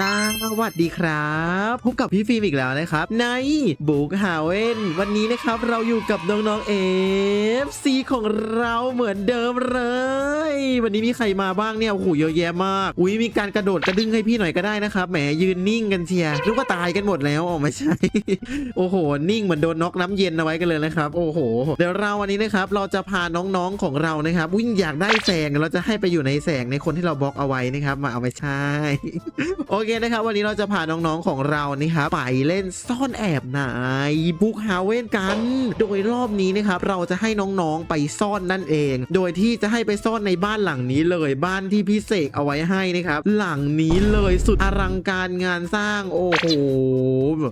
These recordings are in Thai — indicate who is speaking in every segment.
Speaker 1: ส วัสดีครับ พบกับพี่ฟิล์มอีกแล้วนะครับ ในบุกฮาเวนวันนี้นะครับเราอยู่กับน้องๆเอฟซีของเราเหมือนเดิมเลย วันนี้มีใครมาบ้างเนี่ยโอ้โหเยอะแยะมาก อุ้ยมีการกระโดดกระดึงให้พี่หน่อยก็ได้นะครับ แหมยืนนิ่งกันเชียร์นึกว่าตายกันหมดแล้วอ๋อไม่ใช่ โอ้โห นิ่งเหมือนโดนน็อกน้ำเย็นเอาไว้กันเลยนะครับ โอ้โห เดี๋ยวเราวันนี้นะครับเราจะพาน้องๆของเรานะครับวิ่งอยากได้แสงเราจะให้ไปอยู่ในแสงในคนที่เราบล็อกเอาไว้นะครับ มาเอาไปใช้โอเคนะครับวันันนี้เราจะพาน้องๆของเรานี่ครับไปเล่นซ่อนแอบในบุกฮาเว่นกัน โดยรอบนี้นะครับเราจะให้น้องๆไปซ่อนนั่นเอง โดยที่จะให้ไปซ่อนในบ้านหลังนี้เลยบ้านที่พี่เสกเอาไว้ให้นะครับ หลังนี้เลยสุดอลังการงานสร้างโอ้โห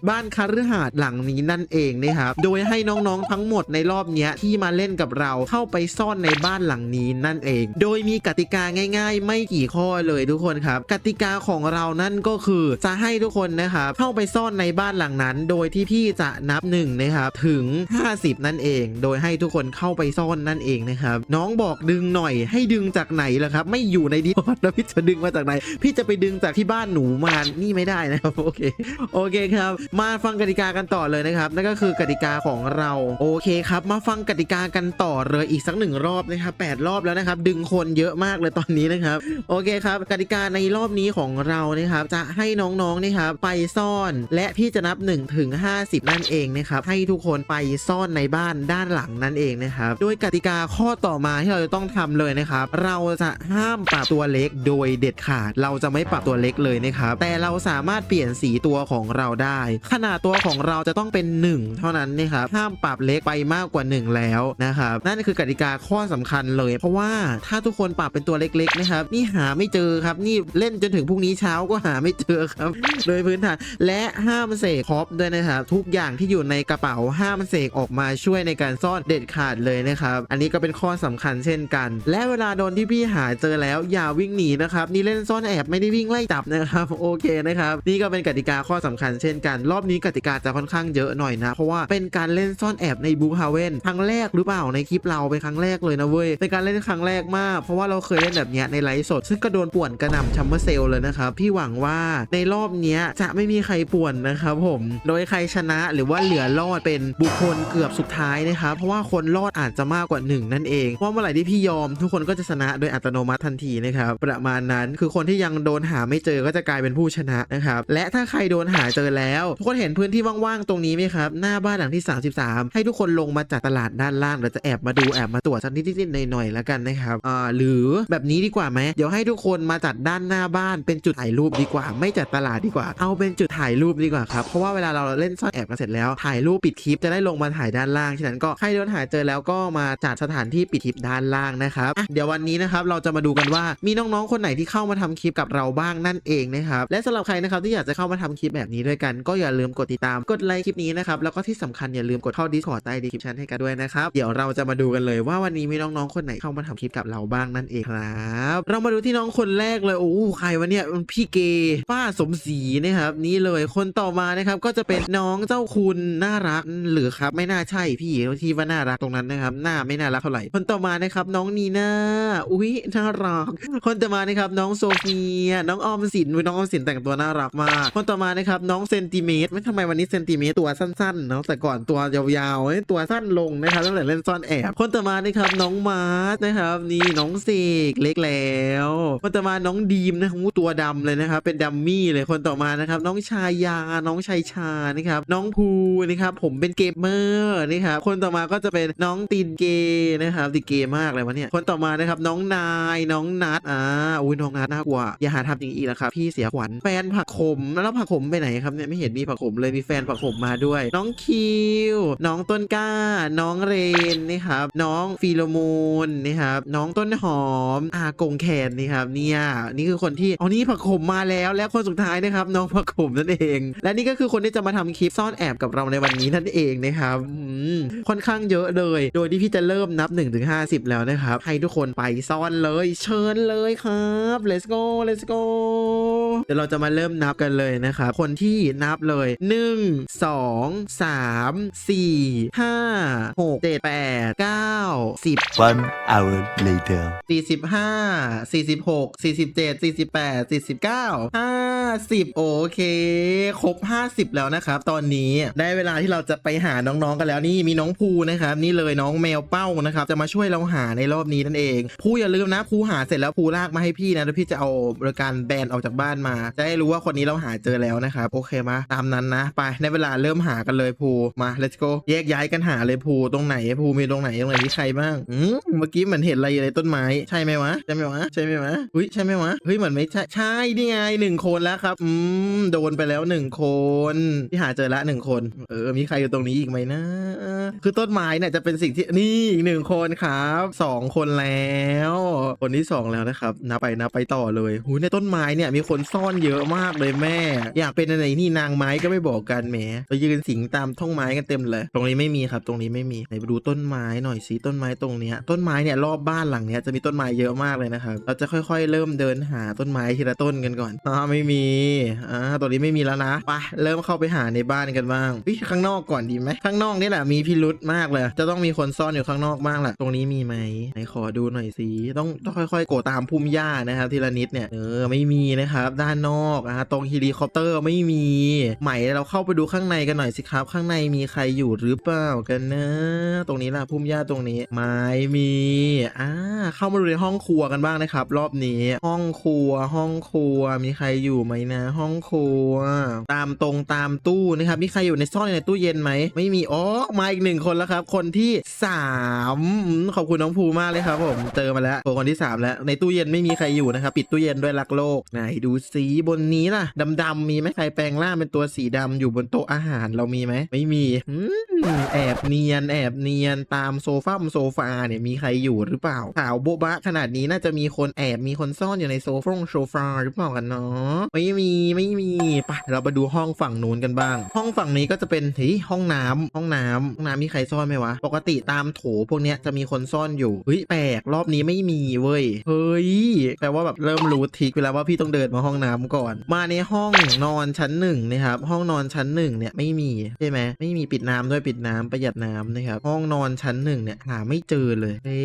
Speaker 1: บ้านคฤหาสน์หลังนี้นั่นเองนะครับโดยให้น้องๆทั้งหมดในรอบนี้ที่มาเล่นกับเราเข้าไปซ่อนในบ้านหลังนี้นั่นเอง โดยมีกติกาง่าย ๆ ไม่กี่ข้อเลยทุกคนครับ กติกาของเรานั่นก็คือจะให้ทุกคนนะครับเข้าไปซ่อนในบ้านหลังนั้น โดยที่พี่จะนับหนึ่งนะครับถึง 50 นั่นเอง โดยให้ทุกคนเข้าไปซ่อนนั่นเองนะครับน้องบอกดึงหน่อยให้ดึงจากไหนล่ะครับ ไม่อยู่ในดีพอดแล้วพี่จะดึงมาจากไหน พี่จะไปดึงจากที่บ้านหนูมานี่ไม่ได้นะครับโอเคโอเคครับ มาฟังกติกากันต่อเลยนะครับนั่นก็คือกติกาของเราโอเคครับ มาฟังกติกากันต่อเลยอีกสักหนึ่งรอบนะครับแปดรอบแล้วนะครับ ดึงคนเยอะมากเลยตอนนี้นะครับ โอเคครับ กติกาในรอบนี้ของเรานะครับ จะให้น้องๆนะครับไปซ่อนและพี่จะนับ1ถึง50 นั่นเองนะครับให้ทุกคนไปซ่อนในบ้านด้านหลังนั่นเองนะครับโดยกติกาข้อต่อมาที่เราจะต้องทำเลยนะครับเราจะห้ามปรับตัวเล็กโดยเด็ดขาด เราจะไม่ปรับตัวเล็กเลยนะครับแต่เราสามารถเปลี่ยนสีตัวของเราได้ ขนาดตัวของเราจะต้องเป็น 1 เท่านั้นนะครับห้ามปรับเล็กไปมากกว่า 1 แล้วนะครับนั่นคือกติกาข้อสำคัญเลย เพราะว่าถ้าทุกคนปรับเป็นตัวเล็กๆนะครับนี่หาไม่เจอครับนี่เล่นจนถึงพรุ่งนี้เช้าก็หาไม่เจอครับ โดยพื้นฐาน และห้ามเสกครอปด้วยนะครับทุกอย่างที่อยู่ในกระเป๋าห้ามเสกออกมาช่วยในการซ่อนเด็ดขาดเลยนะครับ อันนี้ก็เป็นข้อสำคัญเช่นกัน และเวลาโดนที่พี่หาเจอแล้วอย่าวิ่งหนีนะครับนี่เล่นซ่อนแอบไม่ได้วิ่งไล่จับนะครับโอเคนะครับนี่ก็เป็นกติกาข้อสำคัญเช่นกัน รอบนี้กติกาจะค่อนข้างเยอะหน่อยนะ เพราะว่าเป็นการเล่นซ่อนแอบในบูฮาเวนครั้งแรกหรือเปล่าในคลิปเราเป็นครั้งแรกเลยนะเว้ยเป็นการเล่นครั้งแรกมาก เพราะว่าเราเคยเล่นแบบเนี้ยในไลฟ์สด ซึ่งก็โดนป่วนกระหน่ำชัมเมอร์เซลเลยนะครับพี่หวังว่าในรอบนี้จะไม่มีใครป่วนนะครับผม โดยใครชนะหรือว่าเหลือรอดเป็นบุคคลเกือบสุดท้ายนะครับเพราะว่าคนรอดอาจจะมากกว่าหนึ่งนั่นเองเพราเมื่อไหร่ที่พี่ยอม ทุกคนก็จะชนะโดยอัตโนมัติทันทีนะครับประมาณนั้นคือคนที่ยังโดนหาไม่เจอก็จะกลายเป็นผู้ชนะนะครับและถ้าใครโดนหาเจอแล้ว ทุกคนเห็นพื้นที่ว่างๆตรงนี้ไหมครับ หน้าบ้านหลังที่ 33 ให้ทุกคนลงมาจากตลาดด้านล่างเราจะแอบมาดูแอบมาตรวจสักนิดๆหน่อยๆแล้วกันนะครับอ่าหรือแบบนี้ดีกว่าไหมเดี๋ยวให้ทุกคนมาจัดด้านหน้าบ้านเป็นจุดถ่ายรูปดีกว่าไม่จัดตลาดดีกว่า เอาเป็นจุดถ่ายรูปดีกว่าครับ เพราะว่าเวลาเราเล่นซ่อนแอบกันเสร็จแล้ว ถ่ายรูปปิดคลิปจะได้ลงมาถ่ายด้านล่าง ฉะนั้นก็ใครโดนหาเจอแล้วก็มาจัดสถานที่ปิดคลิปด้านล่างนะครับ เดี๋ยววันนี้นะครับเราจะมาดูกันว่ามีน้องๆ คนไหนที่เข้ามาทำคลิปกับเราบ้างนั่นเองนะครับ และสำหรับใครนะครับที่อยากจะเข้ามาทำคลิปแบบนี้ด้วยกัน ก็อย่าลืมกดติดตาม กดไลค์คลิปนี้นะครับ แล้วก็ที่สำคัญอย่าลืมกดเข้า d i s c o r ใต้ดีคลิปชันให้กันด้วยนะครับ เดี๋ยวเราจะมาดูกันเลยว่าวันนี้มีน้องๆ คนไหนเข้ามาทำคลิปกับเราบ้างนั่นเองครับ เรามาดูที่น้องคนแรกเลย โอ้ใครวะเนี่ยมันพี่เกป้าสมศรีนะครับ นี่เลยคนต่อมานะครับ ก็จะเป็นน้องเจ้าคุณน่ารักหรือครับ ไม่น่าใช่พี่ที่ว่าน่ารักตรงนั้นนะครับ หน้าไม่น่ารักเท่าไหร่คนต่อมานะครับ น้องนีน่าอุ้ยน่ารักคนต่อมานะครับ น้องโซเฟีย น้องออมสินน้องออมสินแต่งตัวน่ารักมาก คนต่อมานะครับ น้องเซนติเมตรไม่ทำไมวันนี้เซนติเมตรตัวสั้นๆเนาะแต่ก่อนตัวยาวๆตัวสั้นลงนะครับตั้งแต่เล่นซ่อนแอบ คนต่อมานะครับน้องมาร์สนะครับ นี่น้องเสกเล็กแล้ว คนต่อมาน้องดีมนะครับงูตัวดำเลยนะครับเป็นดัมมี่ี่เลยคนต่อมานะครับ น้องชายา น้องชัยชานะครับ น้องภูนะครับผมเป็นเกมเมอร์นะครับ คนต่อมาก็จะเป็นน้องตีนเกนะครับตีเกมากเลยวะเนี่ย คนต่อมานะครับน้องนายน้องนัดอ่าอุ้ยน้องนัดน่ากลัวอย่าหาทำอย่างนี้นะครับพี่เสียขวัญแฟนผักขมแล้วผักขมไปไหนครับเนี่ยไม่เห็นมีผักขมเลยมีแฟนผักขมมาด้วย น้องคิวน้องต้นกล้า น้องเรนนี่ครับน้องฟีโลมูนนี่ครับน้องต้นหอมอากงแคนนี่ครับเนี่ยนี่คือคนที่อ๋อนี่ผักขมมาแล้วแล้วคนสุดท้ายนะครับน้องผักขมนั่นเอง และนี่ก็คือคนที่จะมาทำคลิปซ่อนแอบกับเราในวันนี้นั่นเองนะครับอืมค่อนข้างเยอะเลย โดยที่พี่จะเริ่มนับ1นถึงห้แล้วนะครับ ให้ทุกคนไปซ่อนเลย เชิญเลยครับ let's go let's go เดี๋ยวเราจะมาเริ่มนับกันเลยนะครับ คนที่นับเลย 1 2 3 4 5 6 7 8 9 10
Speaker 2: One hour later.
Speaker 1: 45 46 47 48 49 50 50 โอเค ครบ 50 แล้วนะครับ ตอนนี้ได้เวลาที่เราจะไปหาน้องๆกันแล้วนี่มีน้องภูนะครับ นี่เลยน้องแมวเป้านะครับ จะมาช่วยเราหาในรอบนี้นั่นเองภูอย่าลืมนะภูหาเสร็จแล้วภูลากมาให้พี่นะแล้วพี่จะเอาบริการแบนออกจากบ้านมา จะได้รู้ว่าคนนี้เราหาเจอแล้วนะครับ โอเคมาตามนั้นนะ ไปในเวลาเริ่มหากันเลยภูมา let's go แยกย้ายกันหาเลยภูตรงไหนภูมีตรงไหนตรงไหนที่ใครบ้างอืมเมื่อกี้เหมือนเห็นอะไรในต้นไม้ใช่ไหมวะใช่ไหมวะใช่ไหมวะเฮ้ยใช่ไหมวะเฮ้ยเหมือนไม่ใช่ใช่นี่ไงหนึ่งคนแล้วครับ อืม โดนไปแล้วหนึ่งคน ที่หาเจอละหนึ่งคน เออ มีใครอยู่ตรงนี้อีกไหมนะ คือต้นไม้เนี่ยจะเป็นสิ่งที่นี่อีกหนึ่งคนครับสองคนแล้ว คนที่สองแล้วนะครับนับไปนับไปต่อเลยหูยในต้นไม้เนี่ยมีคนซ่อนเยอะมากเลยแม่ อยากเป็นอะไรนี่นางไม้ก็ไม่บอกกันแหมไปยืนสิงตามท่องไม้กันเต็มเลย ตรงนี้ไม่มีครับตรงนี้ไม่มีไหนไปดูต้นไม้หน่อยสิต้นไม้ตรงเนี้ยต้นไม้เนี่ยรอบบ้านหลังเนี้ยจะมีต้นไม้เยอะมากเลยนะครับเราจะค่อย ๆ เริ่มเดินหาต้นไม้ทีละต้นกันก่อนอ่าไม่มีอ่าตัวนี้ไม่มีแล้วนะไปเริ่มเข้าไปหาในบ้านกันบ้างวิข้างนอกก่อนดีไหมข้างนอกนี่แหละมีพิรุษมากเลย จะต้องมีคนซ่อนอยู่ข้างนอกบ้างแหละตรงนี้มีไหมไหนขอดูหน่อยสิต้องต้องค่อยๆโกตามพุ่มหญ้านะครับทีละนิดเนี่ยเออไม่มีนะครับ ด้านนอกอะตรงเฮลิคอปเตอร์ไม่มีไหมเราเข้าไปดูข้างในกันหน่อยสิครับ ข้างในมีใครอยู่หรือเปล่ากันนะ ตรงนี้ล่ะพุ่มหญ้าตรงนี้ไม่มีอ่าเข้ามาดูในห้องครัวกันบ้างนะครับ รอบนี้ ห้องครัวห้องครัวมีใครอยู่ไหมนะ ห้องครัว ตามตรงตามตู้นะครับมีใครอยู่ในซ่อนในตู้เย็นไหมไม่มีอ๋อมาอีกหนึ่งคนแล้วครับ คนที่สามขอบคุณน้องภูมากเลยครับผมเจอมาแล้วคนที่สามแล้วในตู้เย็นไม่มีใครอยู่นะครับปิดตู้เย็นด้วยรักโลกไหนดูสีบนนี้ล่ะดำๆมีไหมใครแปลงร่างเป็นตัวสีดำอยู่บนโต๊ะอาหารเรามีไหมไม่มีแอบเนียนแอบเนียนตามโซฟาโซฟาเนี่ยมีใครอยู่หรือเปล่าขาวโบ๊ะบะขนาดนี้น่าจะมีคนแอบมีคนซ่อนอยู่ในโซฟงโซฟาหรือเปล่ากันเนาะไม่มีไม่มีไปเราไปดูห้องฝั่งนู้นกันบ้าง ห้องฝั่งนี้ก็จะเป็นเฮ้ยห้องน้ำห้องน้ำห้องน้ำมีใครซ่อนไหมวะ ปกติตามโถพวกเนี้ยจะมีคนซ่อนอยู่เฮ้ยแปลกรอบนี้ไม่มีเว้ยเฮ้ยแปลว่าแบบเริ่มรู้ทิกไปแล้วว่าพี่ต้องเดินมาห้องน้ำก่อน มาในห้องนอนชั้นหนึ่งนะครับห้องนอนชั้นหนึ่งเนี่ยไม่มีใช่ไหมไม่มีปิดน้ำด้วยปิดน้ำประหยัดน้ำนะครับห้องนอนชั้นหนึ่งเนี่ยหาไม่เจอเลยเอ๊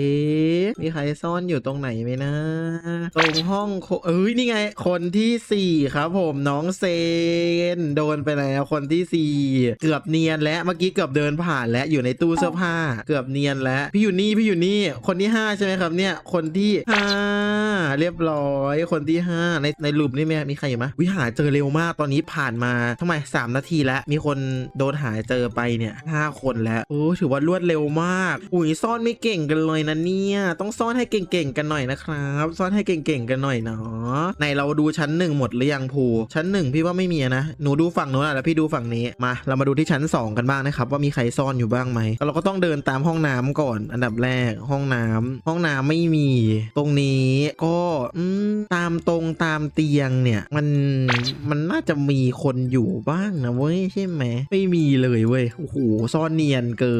Speaker 1: ะมีใครซ่อนอยู่ตรงไหนไหมนะ ตรงห้องเอ้ยนี่ไง คนที่สี่ครับผมน้องเซน โดนไปแล้วคนที่สี่เกือบเนียนแล้วเมื่อกี้เกือบเดินผ่านแล้วอยู่ในตู้เสื้อผ้า เกือบเนียนแล้วพี่อยู่นี่พี่อยู่นี่คนที่ห้าใช่ไหมครับเนี่ยคนที่ห้าเรียบร้อยคนที่ห้าในในรูปนี่มีมีใครอยู่ไหมวิหาเจอเร็วมากตอนนี้ผ่านมาทำไมสามนาทีแล้วมีคนโดนหาเจอไปเนี่ยห้าคนแล้วโอ้ถือว่ารวดเร็วมากอุ้ยซ่อนไม่เก่งกันเลยนะเนี่ยต้องซ่อนให้เก่งๆกันหน่อยนะครับ ซ่อนให้เก่งๆกันหน่อยเนาะในเราดูชั้นหนึ่งหมดหรือยังภูชั้นหนึ่งพี่ว่าไม่มีนะหนูดูฝั่งนู้นะแล้วพี่ดูฝั่งนี้มาเรามาดูที่ชั้นสองกันบ้างนะครับว่ามีใครซ่อนอยู่บ้างไหมแล้วเราก็ต้องเดินตามห้องน้ำก่อน อันดับแรกห้องน้ำห้องน้ำไม่มี ตรงนี้ก็ตามตรงตามเตียงเนี่ย มันมันน่าจะมีคนอยู่บ้างนะเว้ยใช่ไหมไม่มีเลยเว้ยโอ้โหซ่อนเนียนเกิ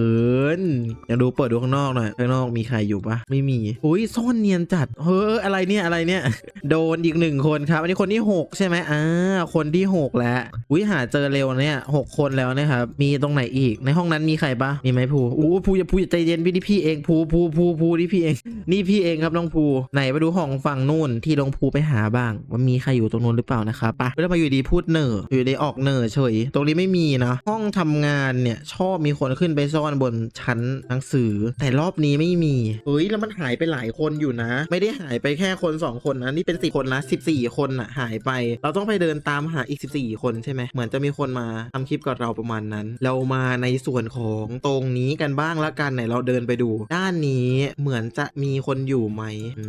Speaker 1: นอยากดูเปิดดูข้างนอกหน่อยข้างนอกมีใครอยู่ปะไม่มีอุ้ยซ่อนเนียนจัดเฮ้ยอะไรเนี่ยอะไรเนี่ย โดนอีกหนึ่งคนครับ อันนี้คนที่6ใช่ไหมอ่าคนที่6แล้วอุ้ยหาเจอเร็วเนี่ยหกคนแล้วนะครับมีตรงไหนอีก ในห้องนั้นมีใครปะมีไหมภูอู้ภูอย่าภูอย่าใจเย็นพี่นี่พี่เองภูภูภูภูนี่พี่เอง นี่พี่เองครับน้องภูไหนไปดูห้องฝั่งนู่นที่น้องภูไปหาบ้าง ว่ามีใครอยู่ตรงนู้นหรือเปล่านะครับไปแล้วมาอยู่ดีพูดเหน่ออยู่ดีออกเหน่อเฉย ตรงนี้ไม่มีนะ ห้องทำงานเนี่ยชอบมีคนขึ้นไปซ่อนบนชั้นหนังสือ แต่รอบนี้ไม่มีเฮ้ยแล้วมันหายไปหลายคนอยู่นะ ไม่ได้หายไปแค่คนสองคนนะนี่เป็นสี่คนนะสิบสี่คนอะหายไปเราต้องไปเดินตามหาอีกสิบสี่คนใช่ไหมเหมือนจะมีคนมาทำคลิปกับเราประมาณนั้น เรามาในส่วนของตรงนี้กันบ้างละกันไหนเราเดินไปดู ด้านนี้เหมือนจะมีคนอยู่ไหมอื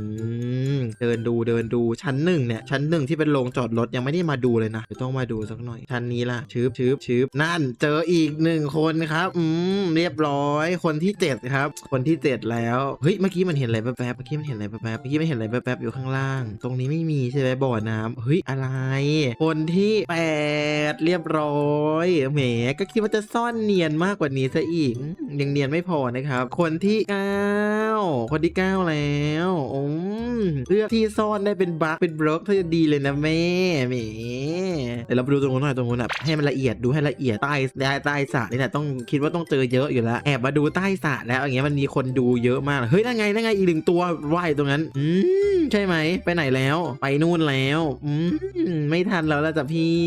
Speaker 1: มเดินดูเดินดูชั้นหนึ่งเนี่ยชั้นหนึ่งที่เป็นโรงจอดรถยังไม่ได้มาดูเลยนะเดี๋ยวต้องมาดูสักหน่อยชั้นนี้ล่ะชืบชืบชืบนั่นเจออีกหนึ่งคนครับอืมเรียบร้อยคนที่เจ็ดครับ คนที่เจ็ดแล้วเฮ้ยเมื่อกี้มันเห็นอะไรแป๊บๆเมื่อกี้มันเห็นอะไรแป๊บๆเมื่อกี้มันเห็นอะไรแป๊บๆอยู่ข้างล่าง ตรงนี้ไม่มีใช่ไหมบ่อน้ำเฮ้ยอะไรคนที่แปดเรียบร้อยแหมก็คิดว่าจะซ่อนเนียนมากกว่านี้ซะอีกยังเนียนไม่พอนะครับ คนที่เก้าคนที่เก้าแล้วอืมเลือกที่ซ่อนได้เป็นบั๊กเป็นบล็อกถ้าจะดีเลยนะแม่แหมเดี๋ยวเราไปดูตรงนู้นหน่อยตรงนู้นแบบให้มันละเอียดดูให้ละเอียดใต้ได้ใต้สระนี่แหละต้องคิดว่าต้องเจอเยอะอยู่แล้วแอบมาดูใต้สระแล้วอย่างเงี้ยมันมีคนดูเยอะมาก เฮ้ยนั่นไงนั่นไงอีกหนึ่งตัวว่ายตรงนั้น อืม ใช่ไหม ไปไหนแล้ว ไปนู่นแล้ว อืมไม่ทันแล้วละจ้ะพี่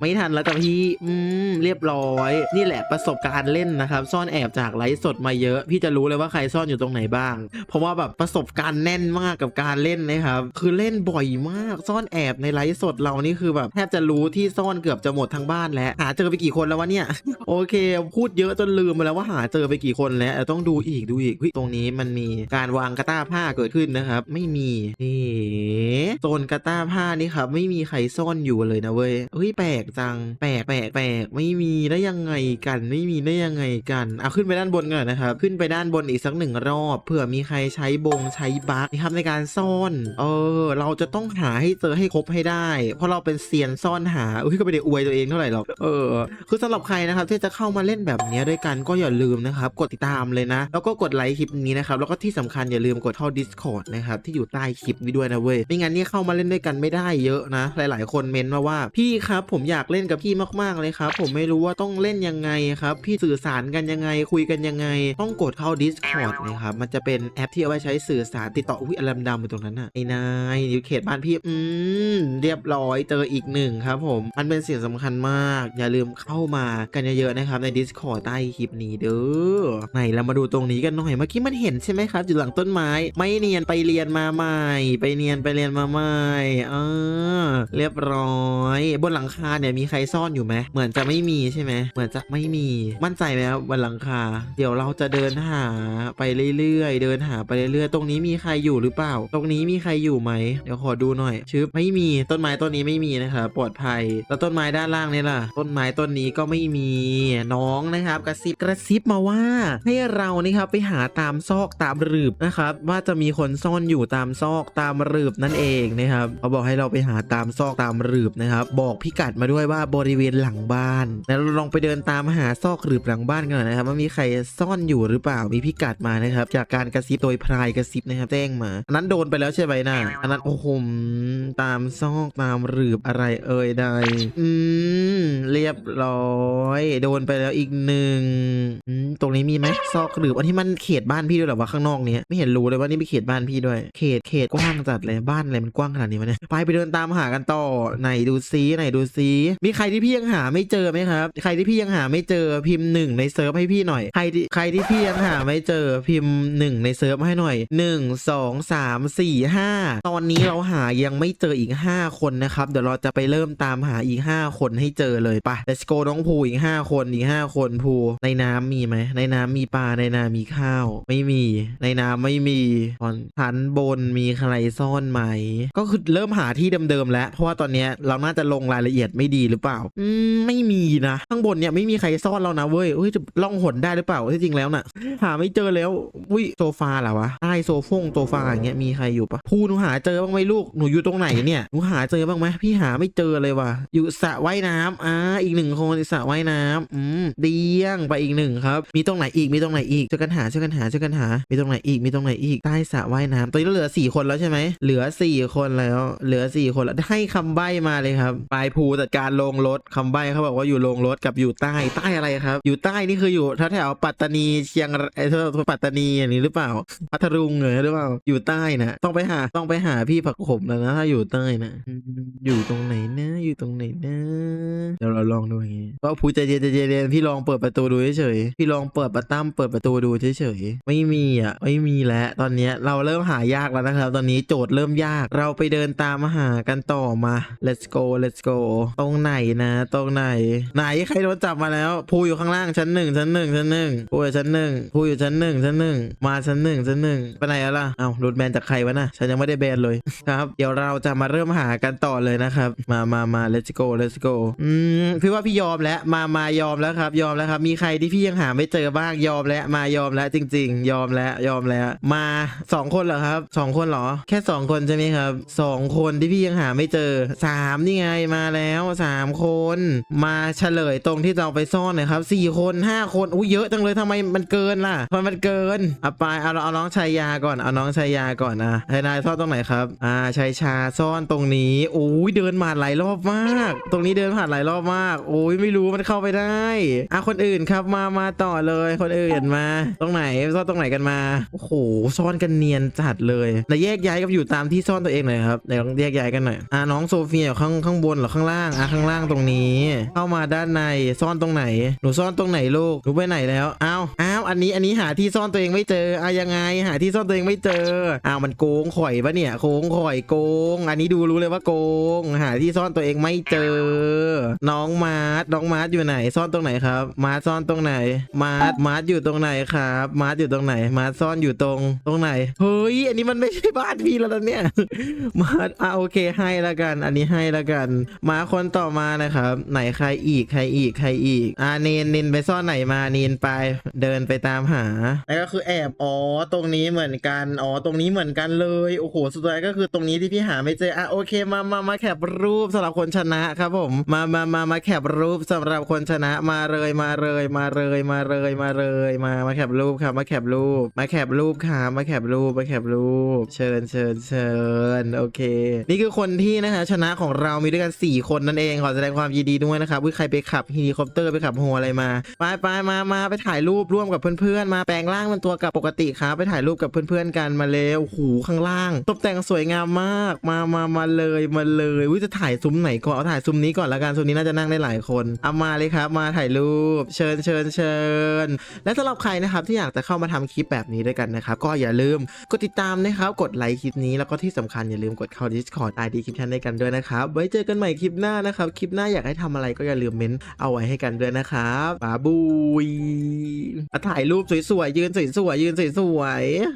Speaker 1: ไม่ทันแล้วจ้ะพี่ อืมเรียบร้อย นี่แหละประสบการณ์เล่นนะครับ ซ่อนแอบจากไลฟ์สดมาเยอะ พี่จะรู้เลยว่าใครซ่อนอยู่ตรงไหนบ้าง เพราะว่าแบบประสบการณ์แน่นมากกับการเล่นนะครับ คือเล่นบ่อยมากซ่อนแอบในไลฟ์สดเรานี่คือแบบแทบจะรู้ที่ซ่อนเกือบจะหมดทั้งบ้านแล้ว หาเจอไปกี่คนแล้ววะเนี่ย โอเค พูดเยอะจนลืมไปแล้วว่าหาเจอไปกี่คนแล้วต้องดูอีกดูอีกฮ้ยตรงนี้มันมีการวางกระต้าผ้าเกิดขึ้นนะครับ ไม่มีนี่โซนกระตาผ้านี่ครับ ไม่มีใครซ่อนอยู่เลยนะเว้ยเฮ้ยแปลกจัง แปลกแปลกแปลกไม่มีได้ยังไงกัน ไม่มีได้ยังไงกันเอาขึ้นไปด้านบนก่อนนะครับ ขึ้นไปด้านบนอีกสักหนึ่งรอบเผื่อมีใครใช้บงใช้บั๊กนะครับในการซ่อน เออ เราจะต้องหาให้เจอให้ครบให้ได้ เพราะเราเป็นเซียนซ่อนหาอุ้ยก็ไม่ได้อวยตัวเองเท่าไหร่หรอกเออ คือสำหรับใครนะครับที่จะเข้ามาเล่นแบบนี้ด้วยกันก็อย่าลืมนะครับ กดติดตามเลยนะ แล้วก็กดไลค์คลิปนี้นะครับแล้วก็ที่สำคัญอย่าลืมกดเข้า Discord นะครับที่อยู่ใต้คลิปนี้ด้วยนะเว้ยไม่งั้นนี่เข้ามาเล่นด้วยกันไม่ได้เยอะนะ หลาย ๆ คนเมนมาว่า พี่ครับผมอยากเล่นกับพี่มากๆเลยครับผมไม่รู้ว่าต้องเล่นยังไงครับพี่สื่อสารกันยังไงคุยกันยังไง ต้องกดเข้า Discord นะครับมันจะเป็นแอปที่เอาไว้ใช้สื่อสารติดต่ออุ้ยอลัมดำอยู่ตรงนั้นน่ะไอ้นายอยู่เขตบ้านพี่อืมเรียบร้อยเจออีกหนึ่งครับผมมันเป็นสิ่งสำคัญมาก อย่าลืมเข้ามากันเยอะๆนะครับใน Discord ใต้คลิปนี้เด้อไหนเรามาดูตรงนี้กันหน่อยเมื่อกี้มันเห็นใช่ไหมครับอยู่หลังต้นไม้ ไม่เนียนไปเรียนมาใหม่ไปเนียนไปเรียนมาใหม่เออเรียบร้อย บนหลังคาเนี่ยมีใครซ่อนอยู่ไหมเหมือนจะไม่มีใช่ไหมเหมือนจะไม่มีมั่นใจไหมครับบนหลังคา เดี๋ยวเราจะเดินหาไปเรื่อยๆเดินหาไปเรื่อยๆตรงนี้มีใครอยู่หรือเปล่า ตรงนี้มีใครอยู่ไหมเดี๋ยวขอดูหน่อยชึบไม่มีต้นไม้ต้นนี้ไม่มีนะครับปลอดภัย แล้วต้นไม้ด้านล่างนี่ล่ะ ต้นไม้ต้นนี้ก็ไม่มีน้องนะครับ กระซิบกระซิบมาว่า ให้เรานี่ครับไปหาตามซอกตามรืบนะครับ ว่าจะมีคนซ่อนอยู่ตามซอกตามรืบนั่นเองนะครับเขาบอกให้เราไปหาตามซอกตามรืบนะครับ บอกพิกัดมาด้วยว่าบริเวณหลังบ้านแล้วเราลองไปเดินตามหาซอกรืบหลังบ้านกันหน่อยนะครับว่ามีใครซ่อนอยู่หรือเปล่ามีพิกัดมานะครับจากการกระซิบโดยพรายกระซิบนะครับแจ้งมาอันนั้นโดนไปแล้วใช่ไหมนะอันนั้นโอ้โหตามซอกตามรืบอะไรเอ่ยใดอืมเรียบร้อยโดนไปแล้วอีกหนึ่งตรงนี้มีไหมซอกรืบอันที่มันเขตบ้านพี่ด้วยหรอวะข้างนอกเนี้ยไม่เห็นรู้เลยว่านี่เป็นเขตบ้านพี่ด้วย เขตเขตกว้างจัดเลยบ้านอะไรมันกว้างขนาดนี้วะเนี่ยไปไปเดินตามหากันต่อไหนดูซิไหนดูซิมีใครที่พี่ยังหาไม่เจอไหมครับ ใครที่พี่ยังหาไม่เจอพิมพ์หนึ่งในเซิร์ฟให้พี่หน่อยใครที่ใครที่พี่ยังหาไม่เจอพิมพ์หนึ่งในเซิร์ฟให้หน่อยหนึ่งสองสามสี่ห้าตอนนี้เราหายังไม่เจออีกห้าคนนะครับเดี๋ยวเราจะไปเริ่มตามหาอีกห้าคนให้เจอเลยไป let's go น้องภูอีกห้าคนอีกห้าคนภูในน้ำมีไหมในน้ำมีปลาในนามีข้าว ไม่มี ในน้ำไม่มีตอนชั้นบนมีใคระไรซ่อนไหม ก็คือเริ่มหาที่เดิมๆแล้ว เพราะว่าตอนนี้เราน่าจะลงรายละเอียดไม่ดีหรือเปล่า อืม ไม่มีนะ ข้างบนเนี่ยไม่มีใครซ่อนเรานะเว้ยเฮ้ยจะล่องหนได้หรือเปล่าที่จริงแล้วน่ะ หาไม่เจอแล้ววิโซฟาเหรอวะ ใต้โซฟงโซฟาอย่างเงี้ยมีใครอยู่ปะพูหนูหาเจอบ้างไหมลูก หนูอยู่ตรงไหนเนี่ย หนูหาเจอบ้างไหมพี่หาไม่เจอเลยว่ะ อยู่สระว่ายน้ำอ่าอีกหนึ่งคนสระว่ายน้ำอืมเดียงไปอีกหนึ่งครับ มีตรงไหนอีก มีตรงไหนอีกช่วยกันหาช่วยกันหาช่วยกันหา มีตรงไหนอีก มีตรงไหนอีก ใต้สระว่ายน้ำตอนนี้เราเหลือสี่คนแล้วใช่ไหม เหลือสี่คนแล้ว เหลือสี่คนแล้ว ให้คำใบ้มาเลยครับ ปลายภูจัดการลงรถคำใบ้เขาบอกว่าอยู่ลงรถกับอยู่ใต้ ใต้อะไรครับ อยู่ใต้นี่คืออยู่แถวปัตตานีเชียงไอ้เธอปัตตานีอย่างนี้หรือเปล่า พัทลุงเหรอหรือเปล่า อยู่ใต้นะ ต้องไปหา ต้องไปหาพี่ผักขมแล้วนะ ถ้าอยู่ใต้นะ อยู่ตรงไหนนะ อยู่ตรงไหนนะ เดี๋ยวเราลองดูอย่างงี้ก็พูใจเย็นใจเย็นพี่ลองเปิดประตูดูเฉยๆ พี่ลองเปิดประตั้มเปิดประตูดูเฉยๆ ไม่มีอะ ไม่มีแล้ว ตอนเนี้ยเราเริ่มหายากแล้วนะครับตอนนี้โจทย์เริ่มยาก เราไปเดินตามหากันต่อมา let's go let's go ตรงไหนนะ ตรงไหน ไหนใครโดนจับมาแล้วพูอยู่ข้างล่างชั้นหนึ่งชั้นหนึ่งชั้นหนึ่งพูอยู่ชั้นหนึ่งพูอยู่ชั้นหนึ่งชั้นหนึ่งมาชั้นหนึ่งชั้นหนึ่งไปไหนแล้วล่ะเอ้าโดแบนจากใครวะน่ะฉันยังไม่ได้แบนเลยครับเดี๋ยวเราจะมาเริ่มหากันต่อเลยนะครับ มามามา let's go let's go อืมพี่ว่าพี่ยอมแล้วมามายอมแล้วครับ ยอมแล้วครับ มีใครที่พี่ยังหาไม่เจอบ้างยอมแล้วมายอมแล้วจริง ๆ ยอมแล้วยอมแล้ว มาสองคนเหรอครับสองคนเหรอแค่สองคนใช่ไหมครับสองคนที่พี่ยังหาไม่เจอสามนี่ไงมาแล้วสามคน มาเฉลยตรงที่เอาไปซ่อนน่อยครับสี่คนห้าคนอุ้ยเยอะจังเลยทำไมมันเกินล่ะทำไมมันเกินเอาไปเอาเอาน้องชายาก่อนเอาน้องชายาก่อนนะให้นายซ่อนตรงไหนครับ อ่าชายชาซ่อนตรงนี้โอ้ยเดินมาหลายรอบมาก ตรงนี้เดินผ่านหลายรอบมาก โอ้ยไม่รู้มันเข้าไปได้อะคนอื่นครับมามาต่อเลยคนอื่นมา ตรงไหนซ่อนตรงไหนกันมาโอ้โหซ่อนกันเนียนจัดเลยแล้วแยกย้ายกับอยู่ตามที่ซ่อนตัวเองหน่อยครับเดี๋ยวลองแยกย้ายกันหน่อยอะน้องโซเฟียอยู่ข้างข้างบนหรือข้างล่างอะข้างล่างตรงนี้ เข้ามาด้านในซ่อนตรงไหน หนูซ่อนตรงไหนลูกหนูไปไหนแล้วอ้าวาอันนี้อันนี้หาที่ซ่อนตัวเองไม่เจออะยังไงหาที่ซ่อนตัวเองไม่เจออ้าวมันโกงข่อยปะเนี่ยโกงข่อยโกง อันนี้ดูรู้เลยว่าโกง หาที่ซ่อนตัวเองไม่เจอ น้องมาร์ทน้องมาร์ทอยู่ไหน ซ่อนตรงไหนครับ มาร์ทซ่อนตรงไหน มาร์ทมาร์ทอยู่ตรงไหนครับ มาร์ทอยู่ตรงไหน มาร์ทซ่อนอยู่ตรงตรงไหนเฮ้ยอันนี้มันไม่ใช่บ้านพี่แล้วเนี่ยมาร์ทอะโอเคให้ละกัน อันนี้ให้ละกัน มาคนต่อมานะครับ ไหนใครอีกใครอีกใครอีกอ่าเนนเนนไปซ่อนไหนมาเนนไปเดินไปตามหา แล้วก็คือแอบอ๋อตรงนี้เหมือนกันอ๋อตรงนี้เหมือนกันเลยโอ้โหสุดท้ายก็คือตรงนี้ที่พี่หาไม่เจออะโอเคมามามาแคปรูปสำหรับคนชนะครับผมมามามามาแคปรูปสำหรับคนชนะมาเลยมาเลยมาเลยมาเลยมาเลยมามาแคปรูปครับมาแคปรูปมาแคปรูปครับมาแคปรูปมาแคปรูป เชิญเชิญเชิญโอเค นี่คือคนที่นะคะชนะของเรามีด้วยกัน 4 คนนั่นเองขอแสดงความยินดีด้วยนะครับวิใครไปขับเฮลิคอปเตอร์ไปขับโฮอะไรมาไปไปมามาไปถ่ายรูปร่วมกับเพื่อนๆมาแปลงร่างเป็นตัวกับปกติครับไปถ่ายรูปกับเพื่อนๆกันมาเลยโอ้โหข้างล่าง ตกแต่งสวยงามมากมามามาเลยมาเลยวิจะถ่ายซุ้มไหนก่อนเอาถ่ายซุ้มนี้ก่อนละกันซุ้มนี้น่าจะนั่งได้หลายคนเอามาเลยครับ มาถ่ายรูป เชิญเชิญเชิญและสำหรับใครนะครับที่อยากจะเข้ามาทำคลิปแบบนี้ด้วยกันนะครับก็อย่าลืมกดติดตามนะครับกดไลค์คลิปนี้แล้วก็ที่สำคัญอย่าลืมกดเข้า Discord ID คลิปชันด้วยกันด้วยนะครับไว้เจอกันใหม่คลิปหน้านะครับคลิปหน้าอยากให้ทำอะไรก็อย่าลืมเม้นเอาไว้ให้กันด้วยนะครับบาบุยอะถ่ายายรูปสวยๆยืนสวยๆยืนสวยๆ